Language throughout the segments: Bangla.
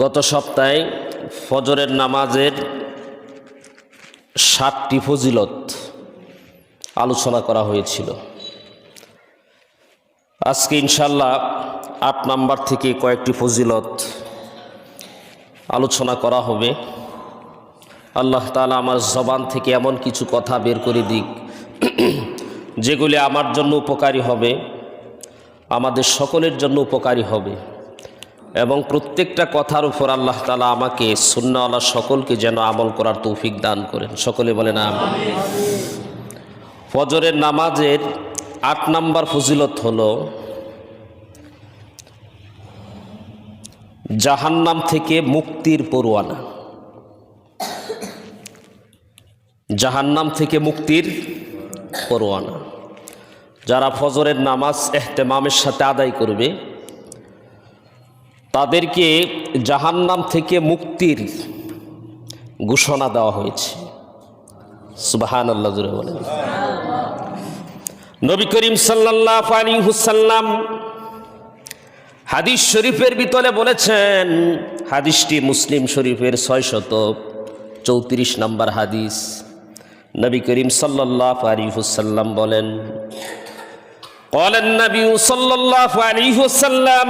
গত সপ্তাহে ফজরের নামাজের সাতটি ফজিলত আলোচনা করা হয়েছিল। আজকে ইনশাল্লাহ আট নাম্বার থেকে কয়েকটি ফজিলত আলোচনা করা হবে। আল্লাহ তালা আমার জবান থেকে এমন কিছু কথা বের করে দিক, যেগুলি আমার জন্য উপকারী হবে, আমাদের সকলের জন্য উপকারী হবে। এবং প্রত্যেকটা কথার উপর আল্লাহ তালা আমাকে সুন্নাওয়ালা সকলকে যেন আমল করার তৌফিক দান করেন। সকলে বলেন আমি ফজরের নামাজের আট নাম্বার ফজিলত হলো, জাহান্নাম থেকে মুক্তির পরোয়ানা। জাহান্নাম থেকে মুক্তির পরোয়ানা। যারা ফজরের নামাজ এহতেমামের সাথে আদায় করবে তাদেরকে জাহান্নাম থেকে মুক্তির ঘোষণা দেওয়া হয়েছে সুবাহান আল্লাহ জুড়ে বলেন নবী করিম সাল্লাহ আলী হুসাল্লাম হাদিস শরীফের ভিতরে বলেছেন হাদিসটি মুসলিম শরীফের ছয় শত চৌত্রিশ নম্বর হাদিস নবী করিম সাল্লাহ আলী হুসাল্লাম বলেন قال النبي صلى الله عليه وسلم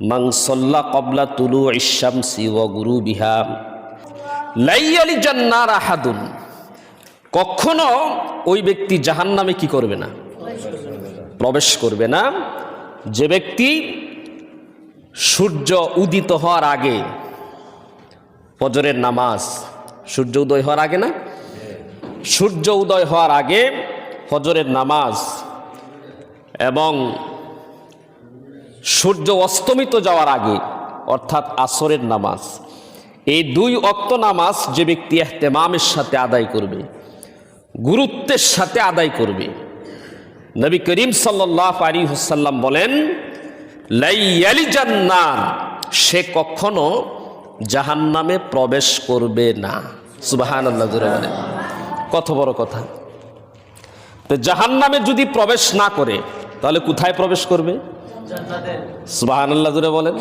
মাংসল্লা কবলা তুলু ইসামসি ও গুরু বিহা লাইয়ালি জান্নার আহাদুন। কখনো ওই ব্যক্তি জাহান নামে কি করবে না? প্রবেশ করবে না। যে ব্যক্তি সূর্য উদিত হওয়ার আগে, ফজরের নামাজ, সূর্য উদয় হওয়ার আগে না? সূর্য উদয় হওয়ার আগে ফজরের নামাজ এবং সূর্য অস্তমিত যাওয়ার আগে, অর্থাৎ আসরের নামাজ। এই দুই অক্ত নামাজ যে ব্যক্তি এহতেমামের সাথে আদায় করবে, গুরুত্বের সাথে আদায় করবে। নবী করিম সাল্লাহ আলী হুসাল্লাম বলেন লাইয়ালি জান্নার সে কখনো জাহান্নামে প্রবেশ করবে না। সুবাহান আল্লাহ বলেন। কত বড় কথা। তো জাহান্নামে যদি প্রবেশ না করে, তাহলে কোথায় প্রবেশ করবে? সুবাহান জুড়ে বলেন।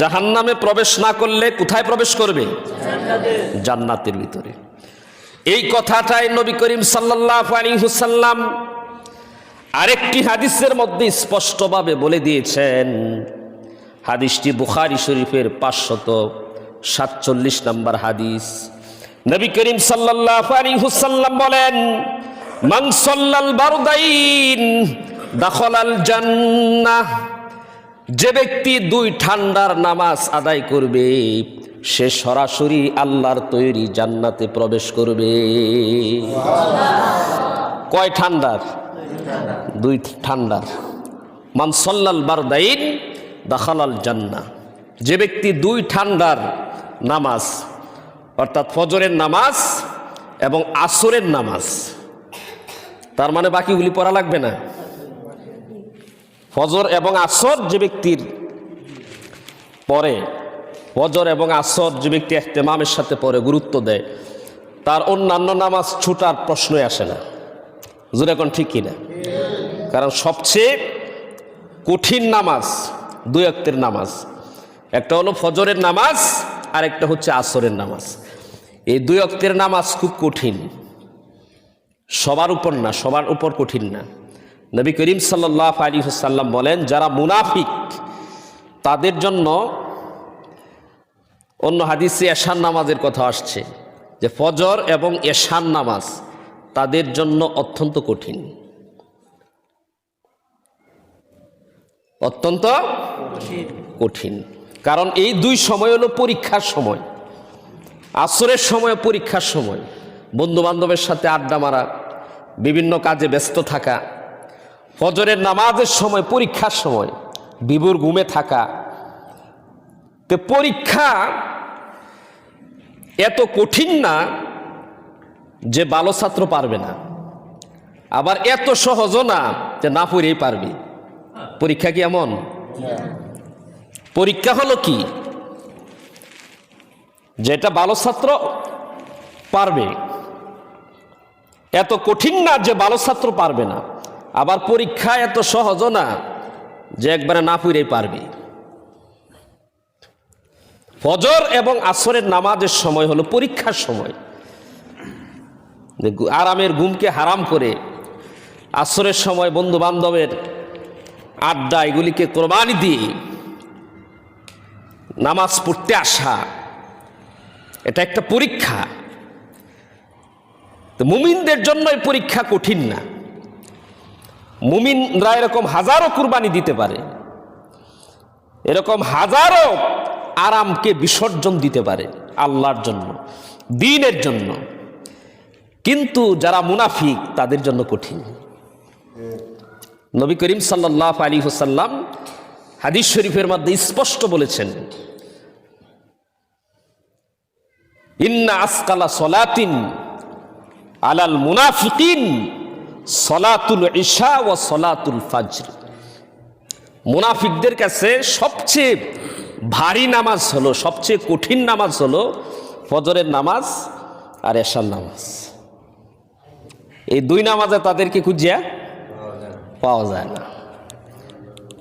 জাহান্নামে প্রবেশ না করলে কোথায় প্রবেশ করবে? জান্নাতের। ভিতরে। এই কথাটাই নবী করিম সাল্লাহ আলী হুসাল্লাম আরেকটি হাদিসের মধ্যে স্পষ্টভাবে বলে দিয়েছেন। হাদিসটি বুখারি শরীফের পাঁচশত সাতচল্লিশ নম্বর হাদিস। নবী করিম সাল্লাহ আলী হুসাল্লাম বলেন মাংসল্লাল বারদাইন দাখলাল জান্নাহ যে ব্যক্তি দুই ঠান্ডার নামাজ আদায় করবে, সে সরাসরি আল্লাহর তৈরি জান্নাতে প্রবেশ করবে। কয় ঠান্ডার? দুই ঠান্ডার। মানসল্লাল বারদাইন দাখালাল জান্না যে ব্যক্তি দুই ঠান্ডার নামাজ, অর্থাৎ ফজরের নামাজ এবং আসরের নামাজ, তার মানে বাকিগুলি পড়া লাগবে না। ফজর এবং আসর যে ব্যক্তির পরে, ফজর এবং আসর যে ব্যক্তি এহতেমামের সাথে পরে গুরুত্ব দেয়, তার অন্যান্য নামাজ ছুটার প্রশ্নই আসে না। হুজুর, এখন ঠিক কিনা? কারণ সবচেয়ে কঠিন নামাজ, দুই অক্তের নামাজ, একটা হলো ফজরের নামাজ আর একটা হচ্ছে আসরের নামাজ। এই দুই অক্তের নামাজ খুব কঠিন। সবার উপর না, সবার উপর কঠিন না। নবী করিম সাল্লাহ আলী সাল্লাম বলেন, যারা মুনাফিক, তাদের জন্য অন্য হাদিসে এশান নামাজের কথা আসছে, যে ফজর এবং এশান নামাজ তাদের জন্য অত্যন্ত কঠিন। অত্যন্ত কঠিন। কারণ এই দুই সময় হলো পরীক্ষার সময়। আসরের সময় পরীক্ষার সময়। বন্ধু বান্ধবের সাথে আড্ডা মারা, বিভিন্ন কাজে ব্যস্ত থাকা ফজরের নামাজের সময়, পরীক্ষার সময় বিভুর ঘুমে থাকা। তো পরীক্ষা এত কঠিন না যে ভালো ছাত্র পারবে না। আবার এত সহজও না যে না পড়েই পারবে। পরীক্ষা কি এমন? পরীক্ষা হলো কি? যেটা ভালো ছাত্র পারবে। এত কঠিন না যে ভালো ছাত্র পারবে না। আবার পরীক্ষা এত সহজও না যে একবারে না পড়েই পারবে। ফজর এবং আসরের নামাজের সময় হলো পরীক্ষার সময়। আরামের ঘুমকে হারাম করে আসরের সময় বন্ধু বান্ধবের আড্ডা এগুলিকে কোরবানি দিয়ে নামাজ পড়তে আসা, এটা একটা পরীক্ষা। তো মুমিনদের জন্য এই পরীক্ষা কঠিন না। মুমিনরা এরকম হাজারো কুরবানি দিতে পারে। এরকম হাজারো আরামকে বিসর্জন দিতে পারে আল্লাহর জন্য, দিনের জন্য। কিন্তু যারা মুনাফিক, তাদের জন্য কঠিন। নবী করিম সাল্লাহ আলী হুসাল্লাম হাদিস শরীফের মধ্যে স্পষ্ট বলেছেন, ইন্না আসকালা সলাতিন আলাল মুনাফিকিন সলাতুল ঈশা ও সলাতুল ফাজর। মুনাফিকদের কাছে সবচেয়ে ভারী নামাজ হলো, সবচেয়ে কঠিন নামাজ হলো ফজরের নামাজ আর এশার নামাজ। এই দুই নামাজে তাদেরকে খুঁজিয়া পাওয়া যায় না।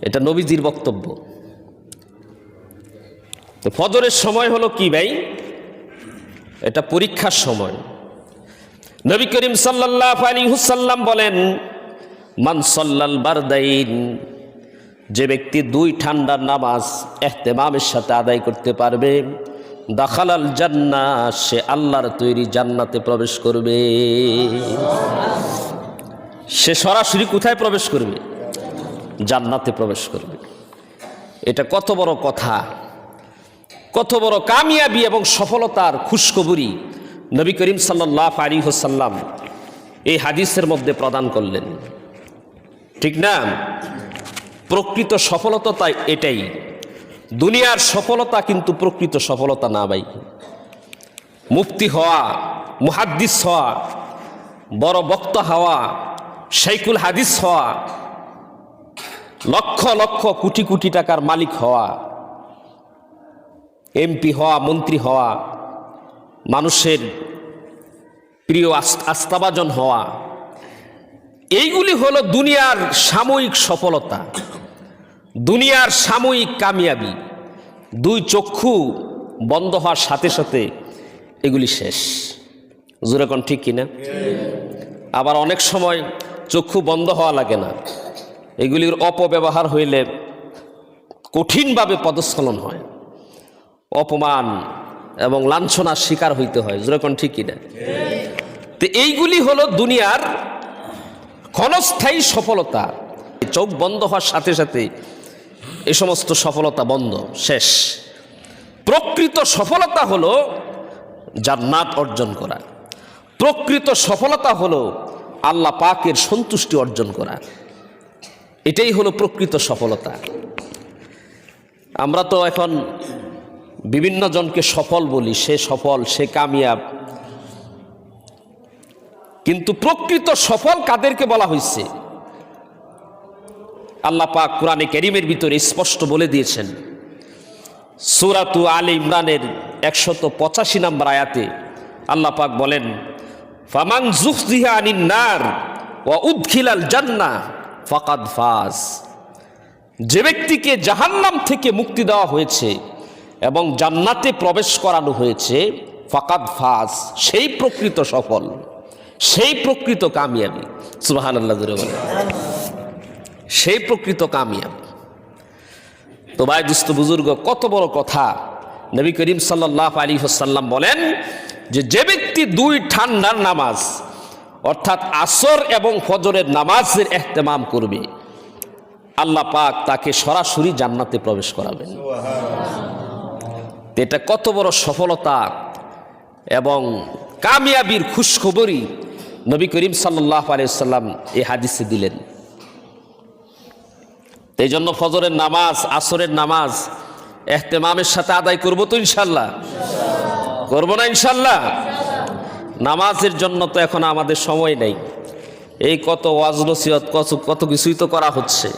এটা নবীজির বক্তব্য। তো ফজরের সময় হলো কি ভাই? এটা পরীক্ষার সময়। নবী করিম সাল্লাহ আলী হুসাল্লাম বলেন, মান সল্লাল বারদাইন, যে ব্যক্তি দুই ঠান্ডার নামাজ এহতেমামের সাথে আদায় করতে পারবে, দাখালাল জান্না সে আল্লাহর তৈরি জান্নাতে প্রবেশ করবে। সে সরাসরি কোথায় প্রবেশ করবে? জান্নাতে প্রবেশ করবে। এটা কত বড় কথা। কত বড় কামিয়াবি এবং সফলতার খুশখবরি। নবী করিম সাল্লাহ আলী হোসাল্লাম এই হাদিসের মধ্যে প্রদান করলেন। ঠিক না? প্রকৃত সফলতা তাই এটাই। দুনিয়ার সফলতা কিন্তু প্রকৃত সফলতা না ভাই। মুফতি হওয়া, মুহাদ্দিস হওয়া, বড় বক্তা হওয়া শাইকুল হাদিস হওয়া, লক্ষ লক্ষ কোটি কোটি টাকার মালিক হওয়া, এমপি হওয়া, মন্ত্রী হওয়া মানুষের প্রিয় আস- আস্থাভাজন হওয়া। এইগুলি হলো দুনিয়ার সাময়িক সফলতা, দুনিয়ার সাময়িক কামিয়াবি। দুই চক্ষু বন্ধ হওয়ার সাথে সাথে এগুলি শেষ। জোরেকন ঠিক কিনা? আবার অনেক সময় চক্ষু বন্ধ হওয়া লাগে না। এগুলির অপব্যবহার হইলে কঠিনভাবে পদস্খলন হয়। অপমান এবং লাঞ্ছনার শিকার হইতে হয়। যেরকম ঠিক কিনা? তো এইগুলি হলো দুনিয়ার ক্ষণস্থায়ী সফলতা। চোখ বন্ধ হওয়ার সাথে সাথে এ সমস্ত সফলতা বন্ধ, শেষ। প্রকৃত সফলতা হলো যার জান্নাত অর্জন করা। প্রকৃত সফলতা হলো আল্লাহ পাকের সন্তুষ্টি অর্জন করা। এটাই হলো প্রকৃত সফলতা। আমরা তো এখন বিভিন্ন জনকে সফল বলি, সে সফল, সে কামিয়াব। কিন্তু প্রকৃত সফল কাদেরকে বলা হয়েছে আল্লাহ পাক কোরআনে কেরিমের ভিতরে স্পষ্ট বলে দিয়েছেন, সুরাতু আলী ইমরানের একশত পঁচাশি নম্বর আয়াতে আল্লাহ পাক বলেন, ফামান জুফজিহা আনিন নার ও উদ্খিলাল জান্না ফাকাদ ফাজ। যে ব্যক্তিকে জাহান্নাম থেকে মুক্তি দেওয়া হয়েছে এবং জান্নাতে প্রবেশ করানো হয়েছে, ফাকাদ ফাজ, সেই প্রকৃত সফল, সেই প্রকৃত কামিয়াবি। সুবাহান আল্লাহ বলে সেই প্রকৃত কামিয়াব। তো ভাই, দুস্থ বুজুর্গ, কত বড় কথা। নবী করিম সাল্লাহ আলী হাসাল্লাম বলেন যে যে ব্যক্তি দুই ঠান্ডার নামাজ, অর্থাৎ আসর এবং ফজরের নামাজের এহতেমাম করবে, আল্লাহ পাক তাকে সরাসরি জান্নাতে প্রবেশ করাবেন। এটা কত বড় সফলতা এবং কামিয়াবির খুশখবরই নবী করিম সাল্লাহ আলিয়াল্লাম এই হাদিসে দিলেন। এই জন্য ফজরের নামাজ, আসরের নামাজ এহতেমামের সাথে আদায় করব তো ইনশাল্লাহ করব না ইনশাল্লাহ নামাজের জন্য তো এখন আমাদের সময় নেই। এই কত ওয়াজনসিয়ত কত কত কিছুই তো করা হচ্ছে।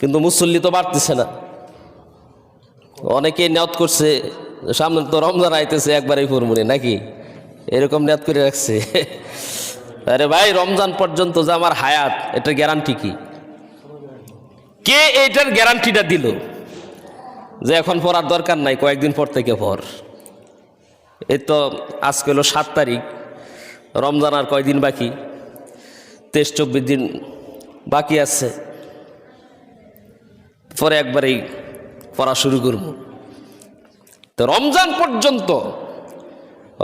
কিন্তু মুসল্লি তো বাড়তেছে না। অনেকেই নিয়ত করছে, সামনে তো রমজান আইতেছে, একবারেই ফুরমুনি নাকি? এরকম নিয়ত করে রাখছে। আরে ভাই, রমজান পর্যন্ত যে আমার হায়াত, এটা গ্যারান্টি কি? কে এইটার গ্যারান্টিটা দিল? যে এখন পড়ার দরকার নাই, কয়েকদিন পর থেকে পর এই তো আজকে হলো সাত তারিখ, রমজান আর কয়দিন বাকি? তেইশ, চব্বিশ দিন বাকি আছে। পরে একবারেই পড়া শুরু করব। তো রমজান পর্যন্ত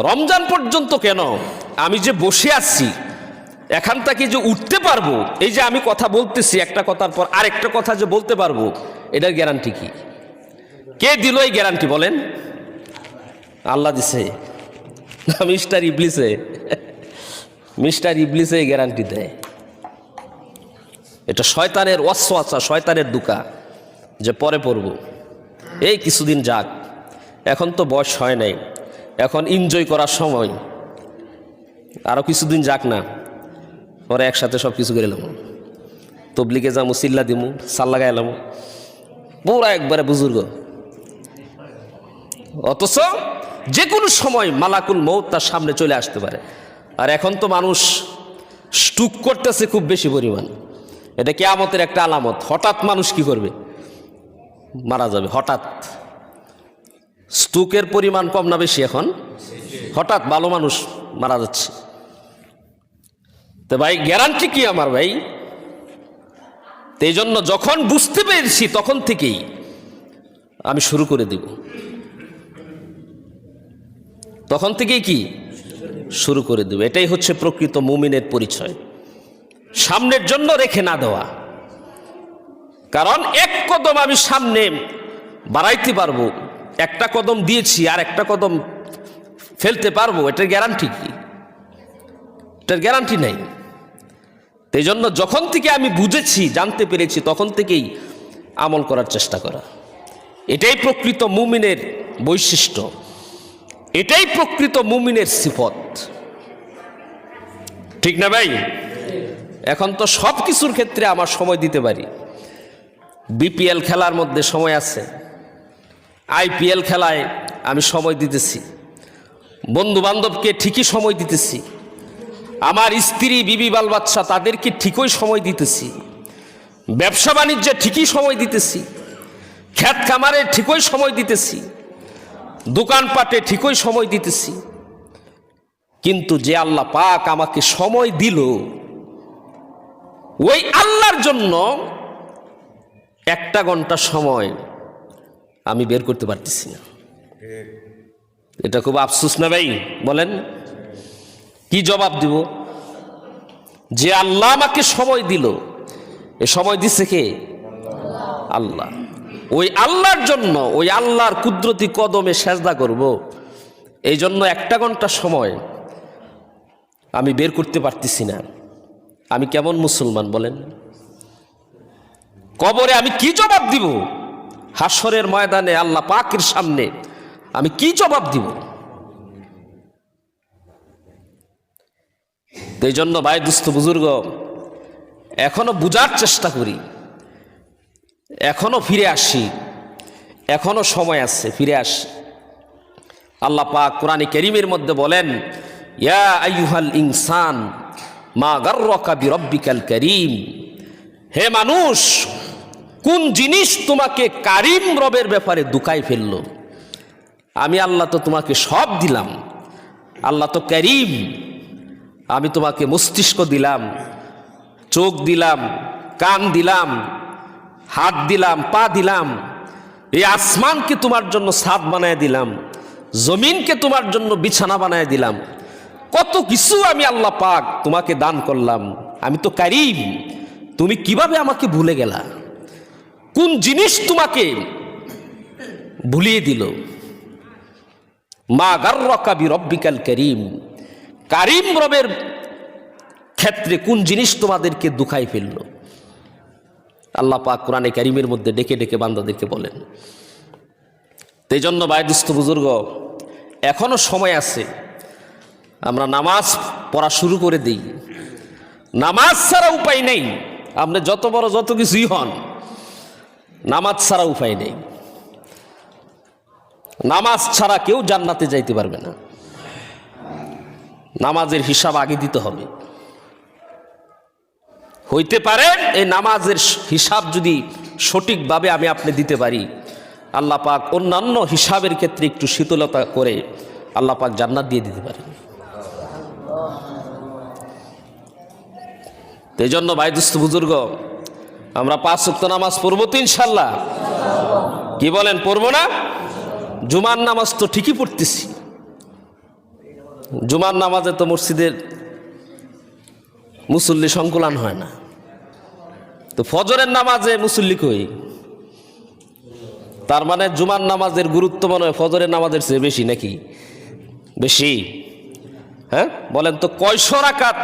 রমজান পর্যন্ত কেন? আমি যে বসে আছি, এখান থেকে যে উঠতে পারব, এই যে আমি কথা বলতেছি, একটা কথার পর আরেকটা কথা যে বলতে পারব, এটার গ্যারান্টি কি? কে দিল এই গ্যারান্টি বলেন? আল্লাহ দিছে। মিস্টার ইবলিসে। মিস্টার ইবলিসে এই গ্যারান্টি দেয়। এটা শয়তানের ওয়াসওয়াসা, শয়তানের দুকা যে পরে পড়ব। এই কিছুদিন যাক। এখন তো বয়স হয় নাই। এখন এনজয় করার সময়। আরও কিছুদিন যাক না। পরে একসাথে সব কিছু করে এলাম তবলিকে যাব চিল্লা দিমু সাল্লা এলাম পুরা একবারে বুজুর্গ। অথচ যে কোনো সময় মালাকুল মৌত তার সামনে চলে আসতে পারে। আর এখন তো মানুষ স্টুক করতেছে খুব বেশি পরিমাণ। এটা কেয়ামতের একটা আলামত। হঠাৎ মানুষ কি করবে? মারা যাবে, হঠাৎ। স্তুকের পরিমাণ কম না বেশি এখন। হঠাৎ ভালো মানুষ মারা যাচ্ছে। তো ভাই গ্যারান্টি কি আমার ভাই? এই জন্য যখন বুঝতে পেরেছি, তখন থেকেই আমি শুরু করে দিব। তখন থেকেই কি? শুরু করে দেবে। এটাই হচ্ছে প্রকৃত মুমিনের পরিচয়। সামনের জন্য রেখে না দেওয়া। কারণ এক কদম আমি সামনে বাড়াইতে পারব। একটা কদম দিয়েছি আর একটা কদম ফেলতে পারব। এটার গ্যারান্টি কি? এটার গ্যারান্টি নেই। এই জন্য যখন থেকে আমি বুঝেছি, জানতে পেরেছি, তখন থেকেই আমল করার চেষ্টা করা। এটাই প্রকৃত মুমিনের বৈশিষ্ট্য। এটাই প্রকৃত মুমিনের সিফত। ঠিক না ভাই? এখন তো সব কিছুর ক্ষেত্রে আমার সময় দিতে পারি। বিপিএল খেলার মধ্যে সময় আছে। আইপিএল খেলায় আমি সময় দিতেছি। বন্ধু বান্ধবকে ঠিকই সময় দিতেছি। আমার স্ত্রী, বিবি বাল বাচ্চা তাদেরকে ঠিকই সময় দিতেছি। ব্যবসা বাণিজ্যে ঠিকই সময় দিতেছি। খ্যাত খামারে ঠিকই সময় দিতেছি। দোকানপাটে ঠিকই সময় দিতেছি। কিন্তু যে আল্লাহ পাক আমাকে সময় দিল, ওই আল্লাহর জন্য একটা ঘণ্টা সময় আমি বের করতে পারতেছি না। এটা খুব আফসুস না ভাই? বলেন। কি জবাব দিব? যে আল্লাহ আমাকে সময় দিল, এ সময় দিছে কে? আল্লাহ। ওই আল্লাহর জন্য, ওই আল্লাহর কুদরতি কদমে সেজদা করব। এই জন্য একটা ঘণ্টা সময় আমি বের করতে পারতেছি না। আমি কেমন মুসলমান বলেন? কবরে আমি কি জবাব দিব? হাসরের ময়দানে আল্লাহ পাকের সামনে আমি কি জবাব দিব? এই জন্য ভাই দুস্থ বুজুর্গ, এখনও বুঝার চেষ্টা করি। এখনও ফিরে আসি। এখনও সময় আছে, ফিরে আসি। আল্লাহ পাক কোরআন করিমের মধ্যে বলেন, ইয়া আইয়ুহাল ইনসান মা গার্রকা বিরব্বিকাল করিম। হে মানুষ কোন জিনিস তোমাকে কারিম রবের ব্যাপারে দুকাই ফেলল? আমি আল্লাহ তো তোমাকে সব দিলাম। আল্লাহ তো করিম। আমি তোমাকে মস্তিষ্ক দিলাম, চোখ দিলাম, কান দিলাম, হাত দিলাম, পা দিলাম, এই আসমানকে তোমার জন্য সাদ বানায় দিলাম, জমিনকে তোমার জন্য বিছানা বানায় দিলাম। কত কিছু আমি আল্লাহ পাক তোমাকে দান করলাম। আমি তো কারিম। তুমি কীভাবে আমাকে ভুলে গেলা? কোন জিনিস তোমাকে ভুলিয়ে দিল? মা গার্রকা বি রব্বিকাল করিম। কারিম রবের ক্ষেত্রে কোন জিনিস তোমাদেরকে দুখাই ফেলল? আল্লাহ পাক কোরআনে কারিমের মধ্যে ডেকে ডেকে বান্দাদেরকে বলেন এই জন্য বায়ুস্ত বুজুর্গ, এখনও সময় আছে, আমরা নামাজ পড়া শুরু করে দিই। নামাজ ছাড়া উপায় নেই। আপনি যত বড় যত কিছুই হন নামাজ ছাড়া উপায় নেই। নামাজ ছাড়া কেউ জান্নাতে যাইতে পারবে না। নামাজের হিসাব আগে দিতে হবে। হইতে পারে এই নামাজের হিসাব যদি সঠিকভাবে আমি আপনি দিতে পারি, আল্লাহ পাক অন্যান্য হিসাবের ক্ষেত্রে একটু শীতলতা করে আল্লাহ পাক জান্নাত দিয়ে দিতে পারে এই জন্য ভাইদুস্ত বুজুর্গ আমরা পাঁচ উক্ত নামাজ পড়ব তো ইনশাল্লাহ। কি বলেন, পড়ব না? জুমার নামাজ তো ঠিকই পড়তেছি। জুমার নামাজে তো মসজিদের মুসল্লি সংকুলান হয় না। তো ফজরের নামাজে মুসল্লি কই? তার মানে জুমার নামাজের গুরুত্ব মনে হয় ফজরের নামাজের চেয়ে বেশি নাকি? বেশি। হ্যাঁ? বলেন তো, কয়শো রাকাত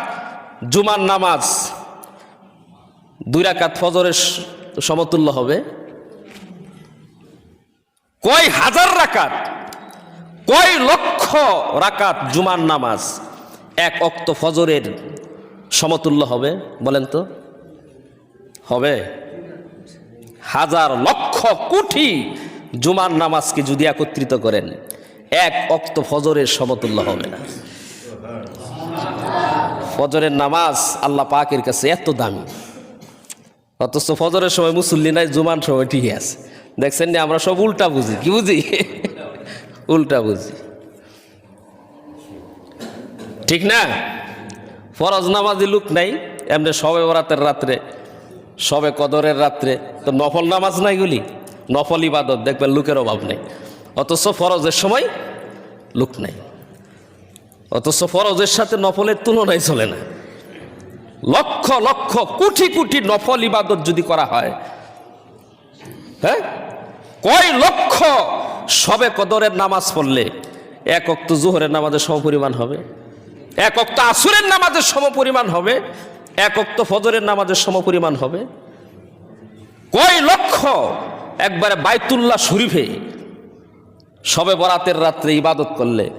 জুমার নামাজ দুই রাকাত ফজরের সমতুল্য হবে। কয় হাজার রাকাত, কয় লক্ষ রাকাত জুমার নামাজ এক অক্ত ফজরের সমতুল্য হবে, বলেন তো? হবে। হাজার লক্ষ কোটি জুমার নামাজকে যদি একত্রিত করেন, এক অক্ত ফজরের সমতুল্য হবে না। ফজরের নামাজ আল্লাহ পাকের কাছে এত দামি। অথচ ফজরের সময় মুসল্লি নাই জুমান সময় ঠিকই আছে। দেখছেন না, আমরা সব উল্টা বুঝি। কি বুঝি? উল্টা বুঝি। ঠিক না? ফরজ নামাজি লোক নাই, এমনি সবে বরাতের রাত্রে, সবে কদরের রাত্রে। তো নফল নামাজ নাই গুলি? নফল ইবাদত, দেখবেন লোকের অভাব নেই। অথচ ফরজের সময় লোক নাই। অথচ ফরজের সাথে নফলের তুলনায় চলে না। লক্ষ লক্ষ কোটি কোটি নফল ইবাদত যদি করা হয় হ্যাঁ? কয় লক্ষ? সবে কদরের নামাজ পড়লে এক অক্ত জোহরের নামাজের সমপরিমাণ হবে, এক অক্ত আসুরের নামাজের সমপরিমাণ হবে, এক অক্ত ফজরের নামাজের সমপরিমাণ হবে। কয় লক্ষ? একবারে বাইতুল্লাহ শরীফে সবে বরাতের রাত্রে ইবাদত করলে,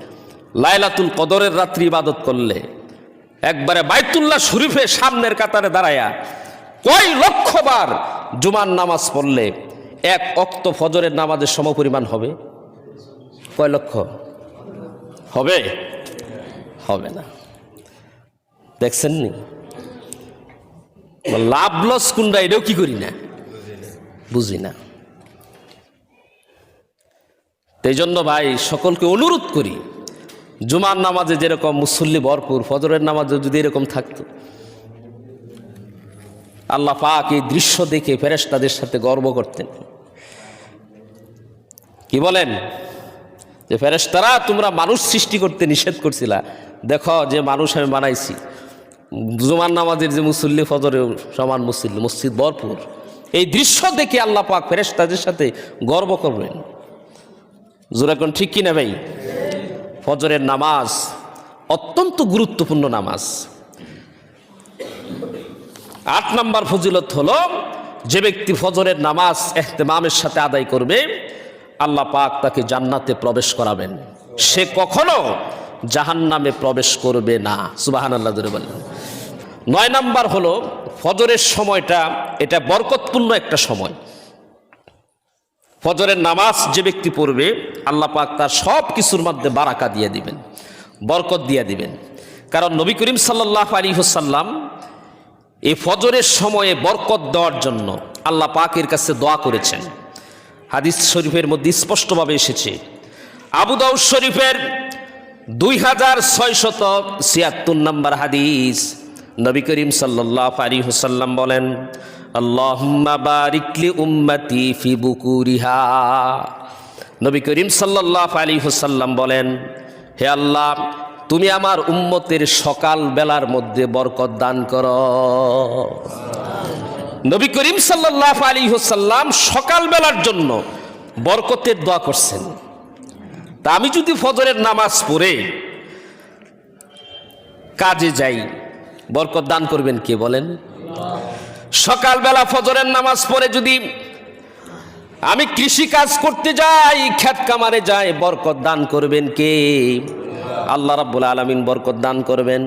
লাইলাতুল কদরের রাত্রি ইবাদত করলে একবারে বাইতুল্লাহ শরীফে সামনের কাতারে দাঁড়ায়া কয় লক্ষবার জুমার নামাজ পড়লে এক অক্ত ফজরের নামাজের সমপরিমাণ হবে? কয় লক্ষ? হবে? হবে না। দেখছেন নি? লাভ লস কোনটা, এটাও কি করি না? বুঝি না। এই জন্য ভাই, সকলকে অনুরোধ করি জুমার নামাজে যেরকম মুসল্লি ভরপুর, ফজরের নামাজে যদি এরকম থাকতো। আল্লাহ পাক এই দৃশ্য দেখে ফেরেশতাদের সাথে গর্ব করতেন। কি বলেন? যে ফেরেশতারা, তোমরা মানুষ সৃষ্টি করতে নিষেধ করছিলা। দেখো যে মানুষ আমি বানাইছি। জুমার নামাজের যে মুসল্লি ফজরে সমান মুসল্লি, মসজিদ ভরপুর। এই দৃশ্য দেখে আল্লাহ পাক ফেরেশতাদের সাথে গর্ব করবেন। জোরাকন ঠিক কিনা ভাই? ফজরের নামাজ অত্যন্ত গুরুত্বপূর্ণ নামাজ। আট নাম্বার ফজিলত হলো, যে ব্যক্তি ফজরের নামাজ এহতেমামের সাথে আদায় করবে, আল্লাহ পাক তাকে জান্নাতে প্রবেশ করাবেন। সে কখনো জাহান্নামে প্রবেশ করবে না। সুবাহান আল্লাহ বললেন নয় নাম্বার হলো, ফজরের সময়টা এটা বরকতপূর্ণ একটা সময়। ফজরের নামাজ যে ব্যক্তি পড়বে, আল্লাহ পাক তার সব কিছুর মধ্যে বারাকা দিয়ে দিবেন, বরকত দিয়ে দিবেন। কারণ নবী করিম সাল্লাহ আলী হুসাল্লাম এই ফজরের সময়ে বরকত দেওয়ার জন্য আল্লাহ পাকের কাছে দোয়া করেছেন। হাদিস শরীফের মধ্যে স্পষ্টভাবে এসেছে, আবু দাউদ শরীফের দুই হাজার ছয়শত ছিয়াত্তর নম্বর হাদিস নবী করিম সাল্লাহ আলী হুসাল্লাম বলেন, আল্লাহুম্মা বারিকলি উম্মতি ফি বুকুরিহা। নবী করিম সাল্লাহ আলী হুসাল্লাম বলেন, হে আল্লাহ, তুমি আমার উম্মতের সকাল বেলার মধ্যে বরকত দান করো। নবী করিম সাল্লাহ আলী হুসাল্লাম সকাল বেলার জন্য বরকতের দোয়া করছেন। তা আমি যদি ফজরের নামাজ পড়ে কাজে যাই বরকত দান করবেন কে বলেন? সকালবেলা ফজরের নামাজ পড়ে যদি আমি কৃষি কাজ করতে যাই খ্যাত কামারে যাই, বরকত দান করবেন কে? আল্লাহ রাব্বুল আলামিন বরকত দান করবেন।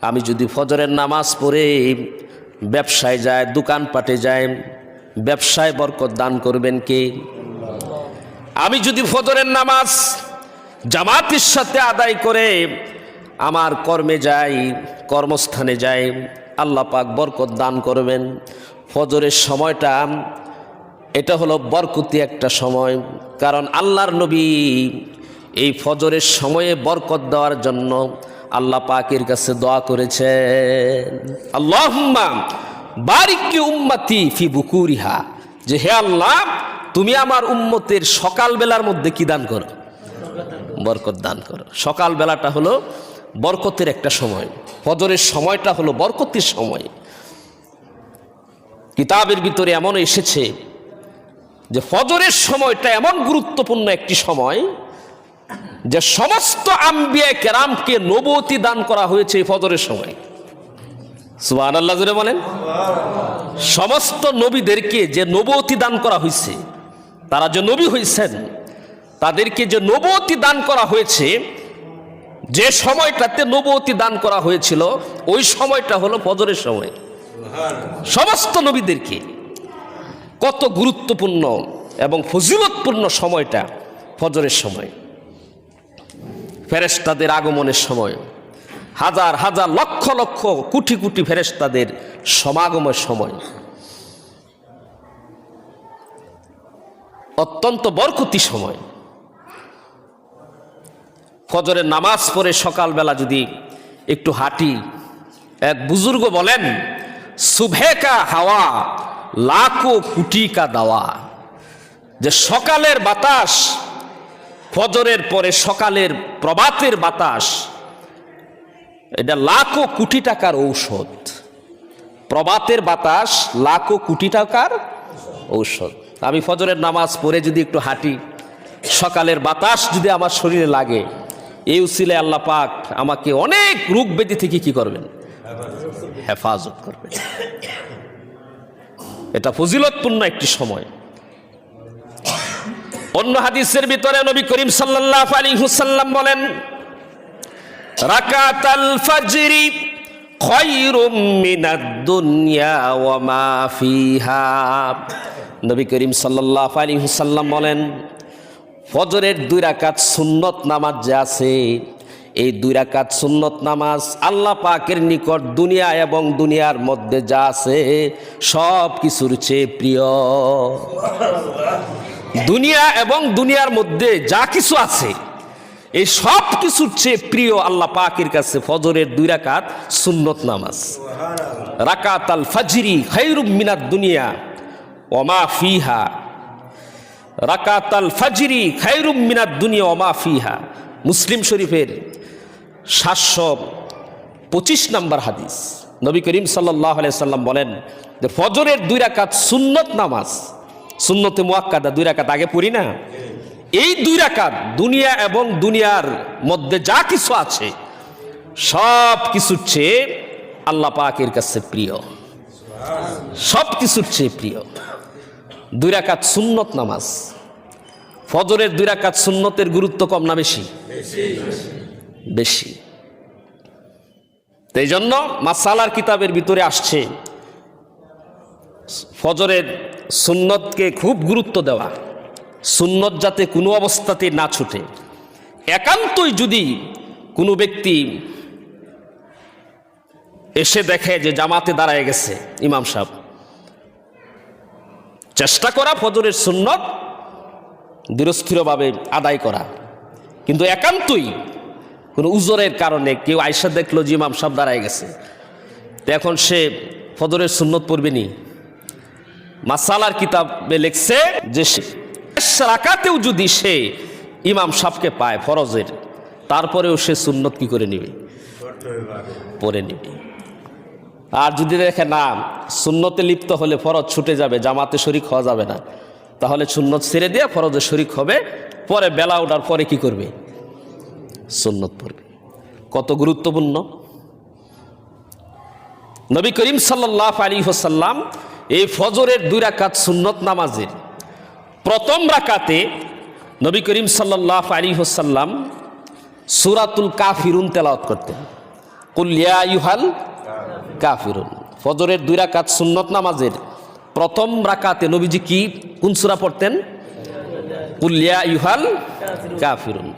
আমি যদি ফজরের নামাজ পড়ে ব্যবসায় যায় দোকানপাটে যায় ব্যবসায় বরকত দান করবেন কে? আমি যদি ফজরের নামাজ জামাতের সাথে আদায় করে আমার কর্মে যাই, কর্মস্থানে যাই, আল্লাহ পাক বরকত দান করবেন। ফজরের সময়টা, এটা হলো বরকতি একটা সময়, কারণ আল্লাহর নবী এই ফজরের সময়ে বরকত দেওয়ার জন্য আল্লাহ পাকের কাছে দোয়া করেছেন। আল্লাহুম্মা বারিকি উম্মতি ফি বুকুরিহা। যে হে আল্লাহ, তুমি আমার উম্মতের সকালবেলার মধ্যে কি দান করো? বরকত দান করো। সকালবেলাটা হলো বরকতের একটা সময়। ফজরের সময়টা হলো বরকতের সময়। কিতাবের ভিতরে এমন এসেছে যে ফজরের সময়টা এমন গুরুত্বপূর্ণ একটি সময় যে সমস্ত আম্বিয়া কেরামকে নবতি দান করা হয়েছে এই ফজরের সময়। সুবাহ আল্লাহ বলেন। সমস্ত নবীদেরকে যে নবতি দান করা হয়েছে, তারা যে নবী হয়েছেন, তাদেরকে যে নবতি দান করা হয়েছে যে সময়টাতে নবতি দান করা হয়েছিল ওই সময়টা হলো ফজরের সময়। সমস্ত নবীদেরকে কত গুরুত্বপূর্ণ এবং ফজিলতপূর্ণ সময়টা ফজরের সময়। ফেরেস্তাদের আগমনের সময় হাজার হাজার লক্ষ লক্ষ কোটি কোটি ফেরেস্তাদের সমাগমের সময়। অত্যন্ত বরকতি সময়। ফজরের নামাজ পড়ে সকালবেলা যদি একটু হাঁটি, এক বুজুর্গ বলেন, সুভেকা হাওয়া, লাখো কুটি কা দাওয়া। যে সকালের বাতাস, ফজরের পরে সকালের প্রভাতের বাতাস, এটা লাখো কোটি টাকার ঔষধ। প্রভাতের বাতাস, লাখো কোটি টাকার ঔষধ। আমি ফজরের নামাজ পড়ে যদি একটু হাঁটি, সকালের বাতাস যদি আমার শরীরে লাগে এই উসিলে আল্লাহ পাক আমাকে অনেক রোগ ব্যাধি থেকে কি করবেন? হেফাজত করবেন। এটা ফজিলতপূর্ণ একটি সময়। অন্য হাদিসের ভিতরে নবী করিম সাল্লাল্লাহু আলাইহি হুসাল্লাম বলেন, রাকাতাল ফাজরি খায়রুম মিনাদ দুনিয়া ওয়া মা ফিহা। নবী করিম সাল্লাল্লাহু আলাইহি হুসাল্লাম বলেন ফজরের দুই রাকাত সুন্নত নামাজ যে আছে, এই দুই রাকাত সুন্নত নামাজ আল্লাহ পাকের নিকট দুনিয়া এবং দুনিয়ার মধ্যে যা আছে, সব কিছুর চেয়ে প্রিয়। দুনিয়া এবং দুনিয়ার মধ্যে যা কিছু আছে, এই সব কিছুর চেয়ে প্রিয় আল্লাহ পাকের কাছে ফজরের দুই রাকাত সুন্নত নামাজ। রাকাত আল ফাজরি খৈরুম মিনাত দুনিয়া ওমা ফিহা রাকাত আল ফাজরি খৈরুম মিনাত দুনিয়া ওমা ফিহা। মুসলিম শরীফের সাতশো পঁচিশ নম্বর হাদিস। নবী করিম সাল্লাহ সাল্লাম বলেন যে, ফজরের দুই রাকাত সুন্নত নামাজ। সুন্নতে মুয়াক্কাদা, দুই রাকাত আগে পড়ি না? এই দুই রাকাত দুনিয়া এবং দুনিয়ার মধ্যে যা কিছু আছে, সব কিছুর চেয়ে আল্লাহ পাকের কাছে প্রিয়। সব কিছুর চেয়ে প্রিয়। দুই রাকাত সুন্নত নামাজ। ফজরের দুই রাকাত সুন্নতের গুরুত্ব কম না বেশি? বেশি। এই জন্য মাসালার কিতাবের ভিতরে আসছে ফজরের সুন্নতকে খুব গুরুত্ব দেওয়া। সুন্নত যাতে কোনো অবস্থাতে না ছুটে। একান্তই যদি কোনো ব্যক্তি এসে দেখে যে জামাতে দাঁড়ায় গেছে ইমাম সাহেব চেষ্টা করা ফজরের সুন্নত দৃঢ়স্থিরভাবে আদায় করা। কিন্তু একান্তই কোনো উজরের কারণে কেউ আয়সা দেখল যে ইমাম সাহেব দাঁড়ায় গেছে। তো এখন সে ফজরের সুন্নত পড়বে নি। মাসালার কিতাবে লেখছে যে রাকাতেও যদি সে ইমাম সাহকে পায় ফরজের, তারপরেও সে সুন্নত কি করে নিবে? পরে নিবে। আর যদি দেখে না, সুন্নতে লিপ্ত হলে ফরজ ছুটে যাবে, জামাতে শরিক হওয়া যাবে না। তাহলে সুন্নত ছেড়ে দিয়ে ফরজে শরিক হবে, পরে বেলা ওঠার পরে কি করবে? সুন্নত পড়বে। কত গুরুত্বপূর্ণ। নবী করিম সাল্লাহ আলী হোসাল্লাম এই ফজরের দুই রাকাত সুন্নত নামাজের প্রথম রাকাতে নবী করিম সাল্লাহ আলী হোসাল্লাম সুরাতুল কাফিরুন তেলাওয়াত করতেন। কুলিয়া ইউহাল কাফিরুন। ফজরের দুই রাকাত সুন্নত নামাজের প্রথম রাকাতে নবীজি কি, কোন সুরা পড়তেন? কুলিয়া ইউহাল কাফিরুন।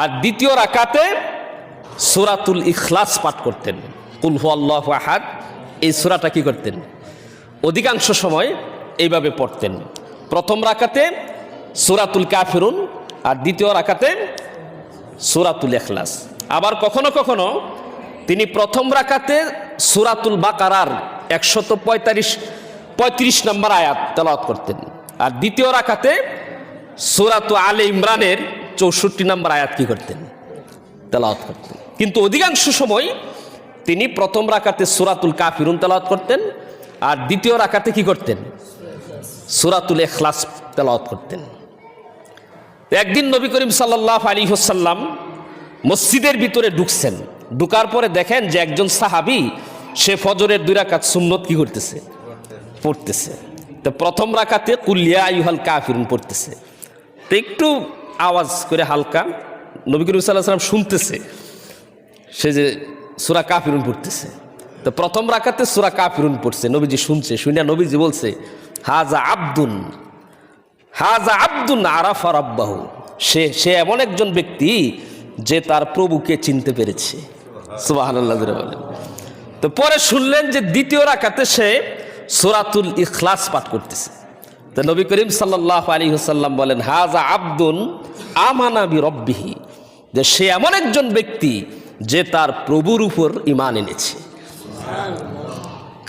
আর দ্বিতীয় রাকাতে সুরাতুল ইখলাস পাঠ করতেন। কুলহু আল্লাহ আহাদ। এই সুরাটা কি করতেন? অধিকাংশ সময় এইভাবে পড়তেন। প্রথম রাকাতে সুরাতুল কাফিরুন আর দ্বিতীয় রাকাতে সুরাতুল এখলাস আবার কখনো কখনো তিনি প্রথম রাকাতে সুরাতুল বাকারার একশত পঁয়তাল্লিশ, পঁয়ত্রিশ নম্বর আয়াত তেলাওয়াত করতেন। আর দ্বিতীয় রাকাতে সুরাতু আলে ইমরানের চৌষট্টি নম্বর আয়াত কি করতেন? তেলাওয়াত করতেন। কিন্তু অধিকাংশ সময় তিনি প্রথম রাকাতে সুরাতুল কাফিরুন তেলাওয়াত করতেন আর দ্বিতীয় রাকাতে কি করতেন? সুরাতুল এখলাস তেলাওয়াত করতেন। একদিন নবী করিম সাল্লাহ আলী হোসাল্লাম মসজিদের ভিতরে ঢুকছেন। ঢুকার পরে দেখেন যে একজন সাহাবি, সে ফজরের দুই রাকাত সুন্নত কি করতেছে? পড়তেছে। তো প্রথম রাকাতে কুলিয়া ইউহাল কাফিরুন পড়তেছে। তো একটু আওয়াজ করে হালকা নবী করিম সাল্লাহ সাল্লাম শুনতেছে সে যে সুরা কাফিরুন পড়তেছে। তো প্রথম রাকাতে সুরা কাফিরুন পড়ছে, নবীজি শুনছে, শুনিয়া নবীজি বলছে, হাজা আব্দুন হাজা আব্দুন আরাফা রাব্বাহু। সে সে এমন একজন ব্যক্তি যে তার প্রভুকে চিনতে পেরেছে। তো পরে শুনলেন যে দ্বিতীয় রাকাতে সে সোরাতুল ইখলাস পাঠ করতেছে। তো নবী করিম সাল্লাহ আলী হুসাল্লাম বলেন হাজা আব্দুন আমানা বি রব্বিহি যে সে এমন একজন ব্যক্তি যে তার প্রভুর উপর ইমান এনেছে।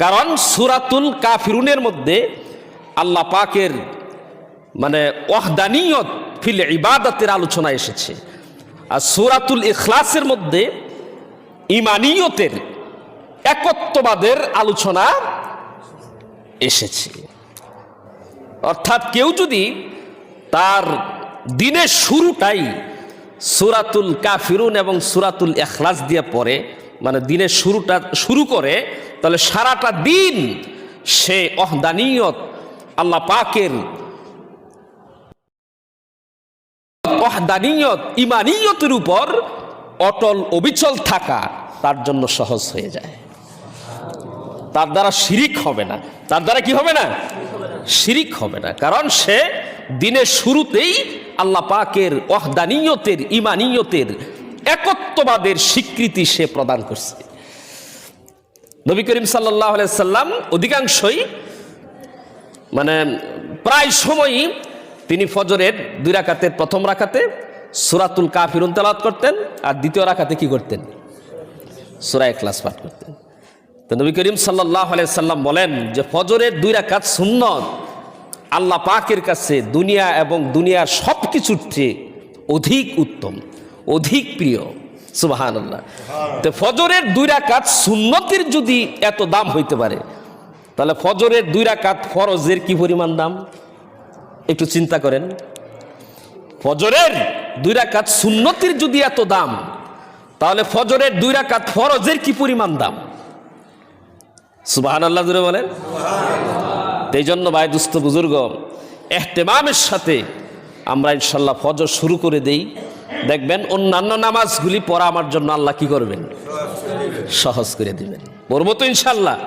কারণ সুরাতুল কাফিরুনের মধ্যে আল্লাহ পাকের মানে ওয়াহদানিয়ত ফিল ইবাদতের আলোচনা এসেছে। আর সুরাতুল ইখলাসের মধ্যে ইমানিয়তের একত্ববাদের আলোচনা এসেছে। অর্থাৎ কেউ যদি তার দিনের শুরুটাই সুরাতুল কাফিরুন এবং সুরাতুল এখলাস দিয়ে পড়ে মানে দিনের শুরুটা শুরু করে, তাহলে সারাটা দিন সে অহদানিয়ত আল্লাহ পাকের অহদানিয়ত ইমানিয়তের উপর অটল অবিচল থাকা তার জন্য সহজ হয়ে যায়। তার দ্বারা শিরিক হবে না। তার দ্বারা কি হবে না? শিরিক হবে না। কারণ সে দিনের শুরুতেই আল্লাহ পাকের অহদানিয়তের ইমানিয়তের একত্ববাদের স্বীকৃতি সে প্রদান করছে। নবী করিম সাল্লাহ সাল্লাম অধিকাংশই মানে প্রায় সময়ই তিনি ফজরের দুই রাকাতের প্রথম রাখাতে সুরাতুল কাফিরুন তালাত করতেন আর দ্বিতীয় রাখাতে কি করতেন? সুরায় ক্লাস পাঠ করতেন তো নবী করিম সাল্লাহ সাল্লাম বলেন যে ফজরের দুই রাকাত সুন্নত, আল্লাহ পাকের কাছে দুনিয়া এবং দুনিয়ার সব কিছুর চেয়ে অধিক উত্তম, অধিক প্রিয়। সুবাহান আল্লাহ তো ফজরের দুই রাকাত সুন্নতির যদি এত দাম হইতে পারে, তাহলে ফজরের দুই রাকাত ফরজের কি পরিমাণ দাম? একটু চিন্তা করেন। ফজরের দুই রাকাত সুন্নতির যদি এত দাম তাহলে ফজরের দুই রাকাত ফরজের কি পরিমাণ দাম? সুবাহান আল্লাহ জুড়ে বলেন। এই জন্য ভাই দুস্থ বুজুর্গ এহতেমামের সাথে আমরা ইনশাল্লাহ ফজর শুরু করে দেই। দেখবেন অন্যান্য নামাজগুলি পড়া আমার জন্য আল্লাহ কি করবেন? সহজ করে দিবেন। পড়ব তো ইনশাল্লাহ।